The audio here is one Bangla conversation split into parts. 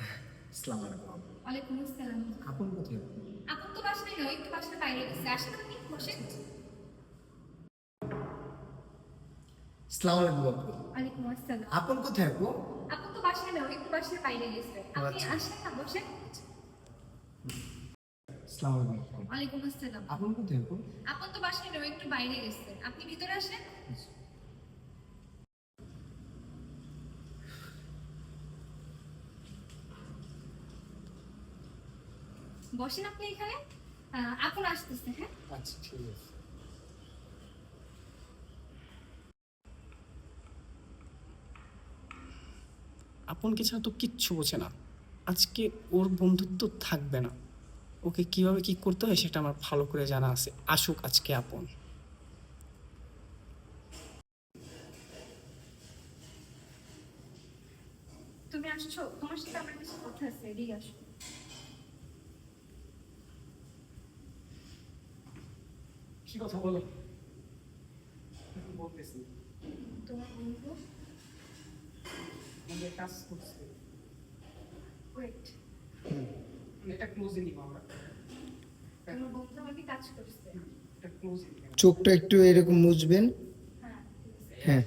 আসসালামু আলাইকুম। ওয়ালাইকুম আসসালাম। আপন কোথায়? আপনি তো বাসায় নয় একটু বাসার বাইরে গেছে। আসেন আপনি বসেন। আসসালামু আলাইকুম আপু। ওয়ালাইকুম আসসালাম। আপন কোথায় আপু? আপনি তো বাসায় নয় একটু বাসার বাইরে গেছে। আপনি আচ্ছা। আসেন না বসেন। আসসালামু আলাইকুম ওয়ালাইকুম আসসালাম। আপন কোথায় আপু? আপনি তো বাসায় নয় একটু বাইরে গেছে। আপনি ভিতরে আসেন। বসেন আপনি এখানে। আপন আসতেছে হ্যাঁ? আচ্ছা ঠিক আছে। আপনকে ছাড়া তো কিচ্ছু বোঝে না। আজকে ওর বন্ধুত্ব থাকবে না। ওকে কীভাবে কি করতে হয় সেটা আমার ভালো করে জানা আছে। আসুক আজকে আপন। তুমি আসছো? তোমার সাথে আমার কিছু কথা আছে এদিকে আসো। কি কথা বলো? বলতেছি। তোমার বন্ধু? আমাদের কাজ করছে। ওয়েট এটা ক্লোজে নিব আমরা। তোমার বন্ধু আমাকে কাজ করছে। এটা ক্লোজে চোখটা একটু এরকম মুছবেন? হ্যাঁ হ্যাঁ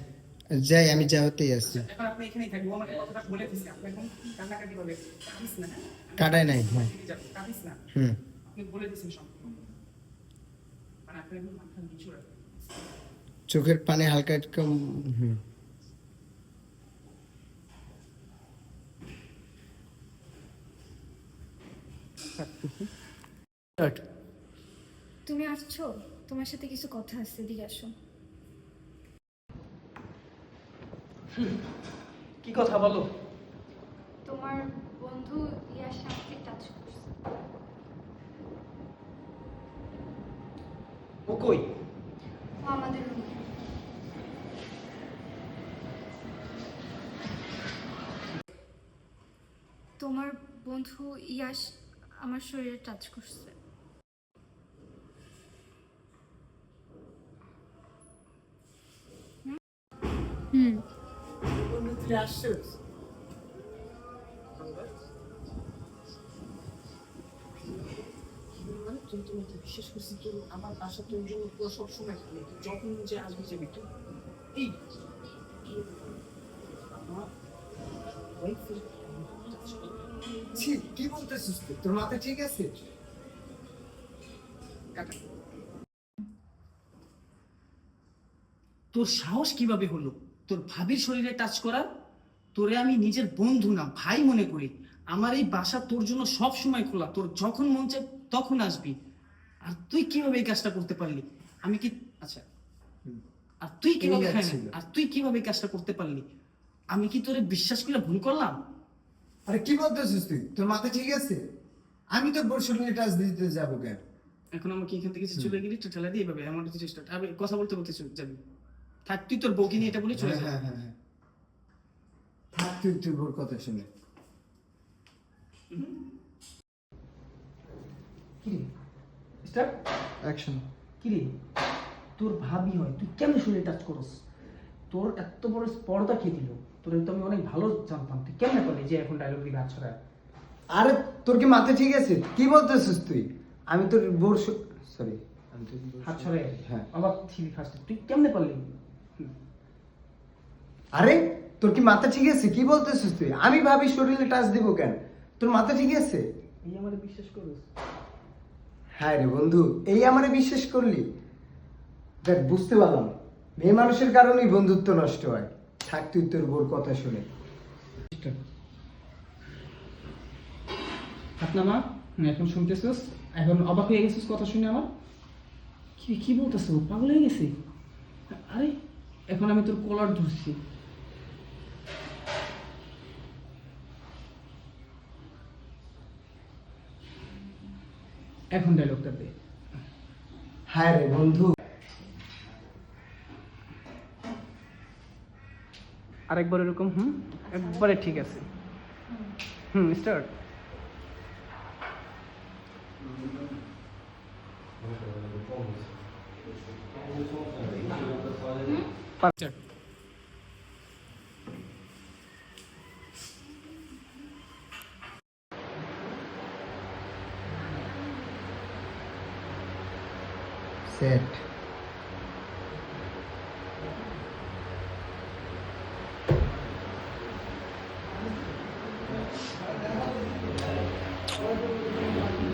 যাই আমি যাওয়াতেই আছি। এখন আপনি এখানেই থাকব আমাকে কথাটা বলে দিচ্ছি আপনি এখন কান্নাকাটি করবে কাঁদিস না হ্যাঁ? কাটায় নাই হ্যাঁ। হুম। আপনি বলে দিচ্ছেন সম্পূর্ণ মানে আপনি এখন মাথা নিচু রাখবেন চোখের পানি হালকা একটু তুমি আসছো? তোমার সাথে কিছু কথা আছে এদিকে আসো। কি কথা বলো? তোমার বন্ধু ইয়ার সাথে টাচ ও কই ও আমাদের তোমার বন্ধু ইয়াস আমার শরীরে টাচ করছে। হুম? বন্ধু তুই আসছিস তোর আমার বাসা তোর জন্য পুরো সবসময় যখন যে আসবি যাবি তুই এই কি বলতেছিস তোর মাথা ঠিক আছে? তোর সাহস কীভাবে হলো? তোর ভাবির শরীরে টাচ করার তোরে আমি নিজের বন্ধু না, ভাই মনে করি। আমার এই বাসা তোর জন্য সব সময় খোলা। তোর যখন মন চায় তখন আসবি। আর তুই কীভাবে এই কাজটা করতে পারলি? আমি কি আচ্ছা। আর তুই কীভাবে হ্যাঁ। আর তুই কীভাবে এই কাজটা করতে পারলি? আমি কি তোরে বিশ্বাস করে ভুল করলাম? আরে কি বলতেছিস তুই? তোর মাথা ঠিক আছে? আমি তো বোর শরীরে টাচ দিতে যাব কেন? এখন আমাকে এখান থেকে চলে গেলি ঠেলা দিয়ে পাবে এমন চেষ্টা আমি কথা বলতে বলতে চলে যাবি। থাক তুই তোর বউকে নিয়ে এটা বলে চলে হ্যাঁ হ্যাঁ হ্যাঁ হ্যাঁ। থাক তুই তুই বোর কথা শুনে। কিরে স্টার্ট অ্যাকশন কিরে তোর ভাবি হয় তুই কেমন শরীরে টাচ করস? তোর এত বড় স্পর্ধা কে দিল? তোর তো আমি অনেক ভালো জানতাম তুই কেমনে করলি যে এখন ডায়লগ দিবি আচ্ছা আরে তোর কি মাথা ঠিক আছে? কি বলতেছিস তুই? আমি তোর বোর সরি আমি তোর হাত ছড়ে হ্যাঁ। আবার থিবি ফার্স্ট তুই কেমনে পারলি আরে তোর কি মাথা ঠিক আছে? কি বলতেছিস তুই? আমি ভাবি শরীরে টাচ দিব কেন? তোর মাথা ঠিক আছে? এই আমারে বিশ্বাস করস? হ্যাঁ রে বন্ধু, এই আমারে বিশ্বাস করলি? দেখ, বুঝতে পারলাম। মেয়ে মানুষের কারণেই বন্ধুত্ব নষ্ট হয়। থাক তুই তোর বোর কথা শুনে। আপনার মা এখন শুনতেছিস? এখন অবাক হয়ে গেছিস কথা শুনে আমার? কি কি বলতেছ? পাগল হয়ে গেছি? আরে, এখন আমি তোর কলার ধরছি। এখন ডায়লগটা দে। হ্যাঁ রে বন্ধু। আরেকবার এরকম হুম? একবারে ঠিক আছে। হুম স্টার্ট সেট